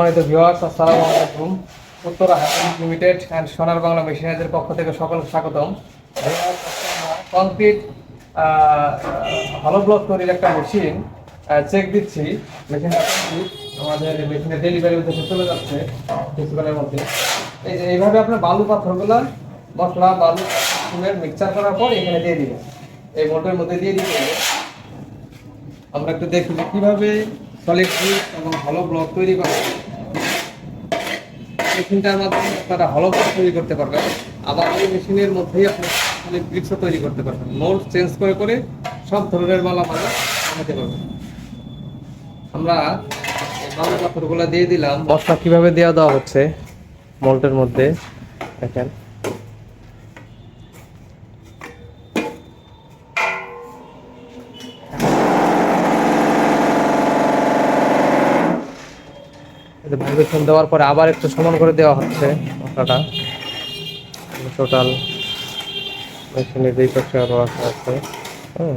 সম্মানিত ভিউয়ার্স, আসসালামু আলাইকুম। উত্তরা লিমিটেড অ্যান্ড সোনার বাংলা মেশিনারিজের পক্ষ থেকে সকলকে স্বাগতম। কংক্রিট হলো ব্লক তৈরির একটা মেশিন চেক দিচ্ছি। মেশিনটা আমাদের মেশিনের ডেলিভারি উদ্দেশ্যে চলে যাচ্ছে কিছুক্ষণের মধ্যে। এই যে এইভাবে আপনার বালু পাথরগুলো, মশলা, বালু সিমেন্ট মিক্সচার করার পর এখানে দিয়ে দিবেন। এই মোটরের মধ্যে দিয়ে দিতে আমরা একটু দেখি কীভাবে সলিড ব্রিক এবং হলো ব্লক তৈরি করা। মেশিনটার মাধ্যমে আপনারা হলো তৈরি করতে পারবেন। আবার ওই মেশিনের মধ্যেই আপনি বৃক্ষ তৈরি করতে পারবেন। মোল্ড চেঞ্জ করে করে সব ধরনের মালামাল বানাতে পারবেন। আমরা বালু পাথরগুলো দিয়ে দিলাম। মশলা কীভাবে দেওয়া দেওয়া হচ্ছে মোল্ডের মধ্যে? দেখেন। ভাইব্রেশন দেওয়ার পরে আবার একটু সমান করে দেওয়া হচ্ছে মশলাটা টোটাল মেশিনের পাশে আরও আছে হুম।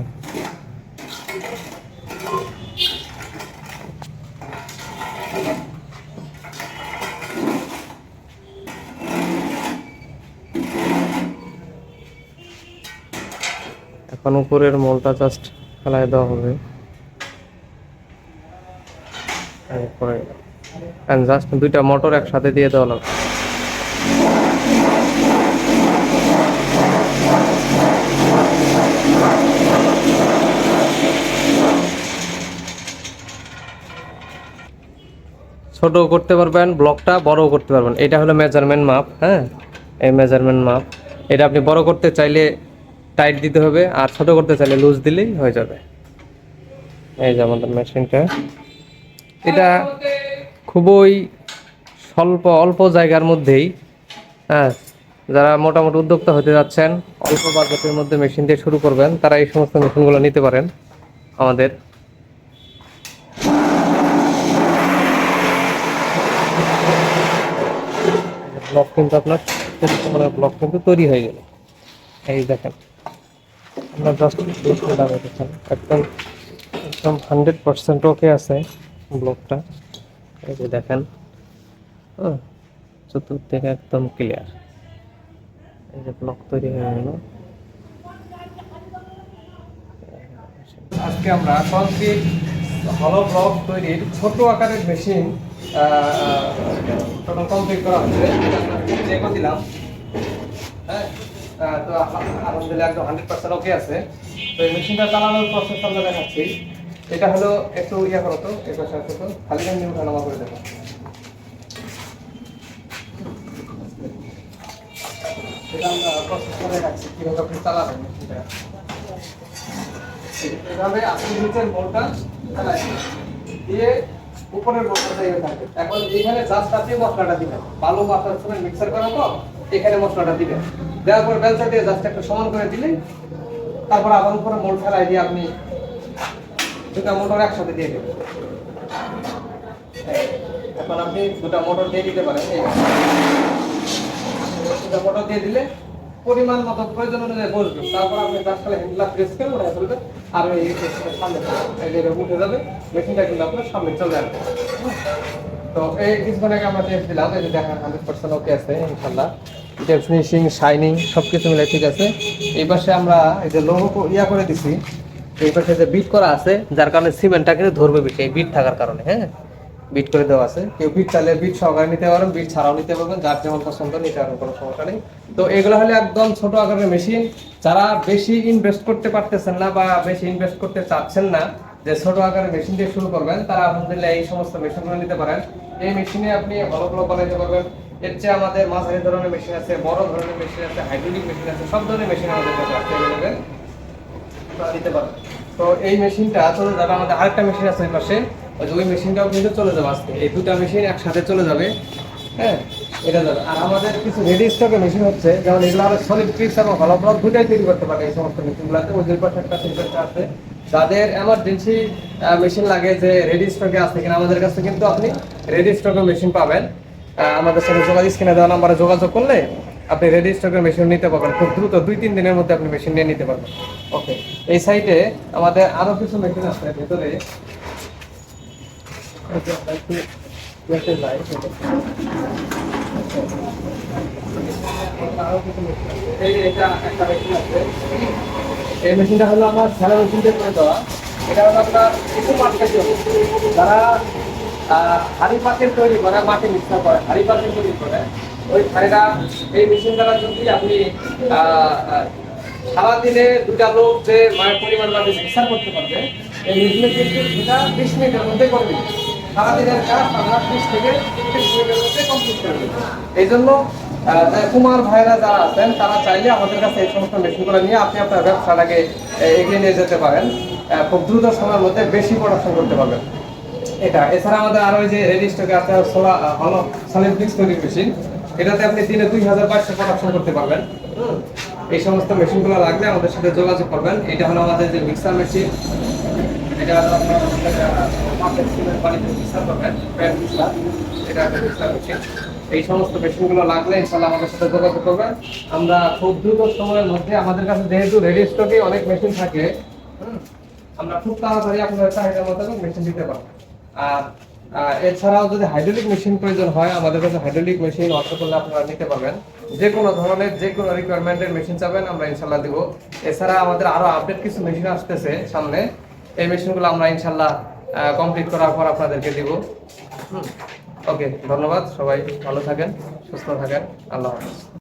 এখন উপরের মোলটা জাস্ট ফেলায় দেওয়া হবে। এরপরে জাস্ট দুইটা মোটর একসাথে দিয়ে দেওয়া লাগবে। ছোট করতে পারবেন ব্লকটা বড় করতে পারবেন। এটা হলো মেজারমেন্ট মাপ হ্যাঁ? এই মেজারমেন্ট মাপ এটা আপনি বড় করতে চাইলে টাইট দিতে হবে, আর ছোট করতে চাইলে লুজ দিলেই হয়ে যাবে। এই যে আমাদের মেশিনটা এটা খুবই স্বল্প, অল্প জায়গার মধ্যেই হ্যাঁ যারা মোটামুটি উদ্যোক্তা হতে যাচ্ছেন, অল্প বাজেটের মধ্যে মেশিন দিয়ে শুরু করবেন, তারা এই সমস্ত মেশিনগুলো নিতে পারেন আমাদের। ব্লক কিন্তু আপনার ব্লক কিন্তু তৈরি হয়ে গেল। এই দেখেন আপনার জাস্ট একদম একদম হান্ড্রেড পার্সেন্ট ওকে আছে ব্লকটা এই যে দেখেন হুম চতুর্দিকে একদম ক্লিয়ার এই যে ব্লক তৈরি হয়ে গেল। আজকে আমরা কংক্রিট হলো ব্লক তৈরির ছোট আকারের মেশিন টোটাল কমপ্লিট করা হচ্ছে। চেকও দিলাম। হ্যাঁ তো আলহা- আলহামদুলিল্লাহ একদম হান্ড্রেড পার্সেন্ট ওকে আছে। তো এই মেশিনটা চালানোর প্রসেস আমরা দেখাচ্ছি। এটা হলো একটু ইয়া করো তো পাশে তো খালি এমনি উঠানামা করে দেখো। করে এখন মশলাটা সময় মিক্সার এখানে মশলাটা দিবেন। দেওয়ার পর বেলচা দিয়ে জাস্ট একটু সমান করে দিলে তারপর আবার উপরে মোল ফেলাই দিয়ে আপনি দুটা মোটর একসাথে দিয়ে দেবেন এখন আপনি দুটা মোটর দিয়ে দিতে পারেন দুটা মোটর দিয়ে দিলে পরিমাণ মতো প্রয়োজন অনুযায়ী বসবে। তারপর আপনি খালি হ্যান্ডলা প্রেস করে উঠে ফেলবেন, আর এই সামনে উঠে যাবে, মেশিনটা কিন্তু আপনার সামনে চলে আসবে। তো এই আগে আমরা টেস্ট দিলাম, এই যে দেখেন, হান্ড্রেড পার্সেন্ট ওকে আছে ইনশাল্লাহ ফিনিশিং শাইনিং সব কিছু মিলে ঠিক আছে। এই পাশে আমরা এই যে লোহ ইয়া করে দিছি এই পাশে যে বিট করা আছে, যার কারণে সিমেন্টটা কিন্তু ধরবে বেশি এই বিট থাকার কারণে হ্যাঁ? বিট করে দেওয়া আছে। কেউ বিট চাইলে বিট সহকারে নিতে পারেন বিট ছাড়াও নিতে পারবেন, যার যেমন পছন্দ নিতে পারেন, কোনো সমস্যা নেই। তো এগুলো হলে একদম ছোট আকারের মেশিন যারা বেশি ইনভেস্ট করতে পারতেছেন না বা বেশি ইনভেস্ট করতে চাচ্ছেন না, যে ছোট আকারের মেশিন দিয়ে শুরু করবেন, তারা আলহামদুলিল্লাহ এই সমস্ত মেশিনগুলো নিতে পারেন। এই মেশিনে আপনি ভালো ভালো বানাইতে পারবেন এর চেয়ে আমাদের মাঝারি ধরনের মেশিন আছে, বড় ধরনের মেশিন আছে হাইড্রোলিক মেশিন আছে, সব ধরনের মেশিন আমাদের কাছে। আপনারা নিতে পারবেন তো এই মেশিনটা, চলে যাবে আমাদের আরেকটা মেশিন আছে পাশে। ওই মেশিনটাও কিন্তু চলে যাবে আজকে। এই দুটা মেশিন একসাথে চলে যাবে। হ্যাঁ এটা যাবে। আর আমাদের কিছু রেডি মেশিন হচ্ছে, যেমন এগুলো সলিড এবং ব্লক দুটাই তৈরি করতে পারে এই সমস্ত মেশিনগুলোতে। ওই দুই পাশে একটা তিন আছে। যাদের এমার্জেন্সি মেশিন লাগে যে রেডি স্টকে আছে কিনা, আমাদের কাছে কিন্তু আপনি রেডি স্টকের মেশিন পাবেন। আমাদের সাথে যোগাযোগ দেওয়া নাম্বারে যোগাযোগ করলে আপনি রেডি স্টকের মেশিন নিতে পারবেন। খুব দ্রুত দুই, তিন দিনের মধ্যে আপনি মেশিন নিয়ে নিতে পারবেন। ওকে এই সাইটে আমাদের আরও কিছু মেশিন আছে। ভেতরে এই মেশিনটা হলো আমার খেলা মেশিন দিয়ে করে দেওয়া। এটা হলো আপনার কিছু মার্কেট যারা হাড়ি পাতিল তৈরি করে মাটি মিক্সার করে, হাড়ি পাতিল তৈরি করে ওই হাড়িটা এই মেশিন দ্বারা যদি আপনি সারাদিনে দুটা লোক যে মায়ের পরিমাণ মাটি মিক্সার করতে পারবে এই মেশিনে কিন্তু সেটা বিশ মিনিটের মধ্যে করে দিবে। সারাদিনের কাজ আমরা বিশ থেকে তিরিশ মিনিটের মধ্যে কমপ্লিট করে দেবো। এই জন্য আহ, কুমার ভাইরা যারা আছেন তারা চাইলে আমাদের কাছে এই সমস্ত মেশিনগুলো নিয়ে আপনি আপনার ব্যবসাটাকে এগিয়ে নিয়ে যেতে পারেন। খুব দ্রুত সময়ের মধ্যে বেশি প্রোডাকশন করতে পারবেন। এটা এছাড়া আমাদের আরও ওই যে রেডি স্টকে আছে সোলা হলো সলিড মিক্স তৈরির মেশিন এটাতে আপনি দিনে দুই হাজার পাঁচশো প্রোডাকশন করতে পারবেন। এই সমস্ত মেশিনগুলো লাগলে আমাদের সাথে যোগাযোগ করবেন। এটা হলো আমাদের যে মিক্সার মেশিন এটা এটা মিক্সার মেশিন এই সমস্ত মেশিনগুলো লাগলে ইনশাল্লাহ আমাদের সাথে যোগাযোগ করবেন। আমরা খুব দ্রুত সময়ের মধ্যে আমাদের কাছে যেহেতু রেডি স্টকে অনেক মেশিন থাকে আমরা খুব তাড়াতাড়ি আপনাদের চাহিদা মোতাবেক মেশিন দিতে পারব। আর এছাড়াও যদি হাইড্রোলিক মেশিন প্রয়োজন হয়, আমাদের কাছে হাইড্রোলিক মেশিন অর্ডার করলে আপনারা নিতে পারবেন। যে কোনো ধরনের যে কোনো রিকোয়ারমেন্টের মেশিন চাবেন, আমরা ইনশাল্লাহ দিব। এছাড়া আমাদের আরও আপডেট কিছু মেশিন আসতেছে সামনে। এই মেশিনগুলো আমরা ইনশাল্লাহ কমপ্লিট করার পর আপনাদেরকে দিব। ওকে ধন্যবাদ। সবাই ভালো থাকেন, সুস্থ থাকেন। আল্লাহ হাফেজ।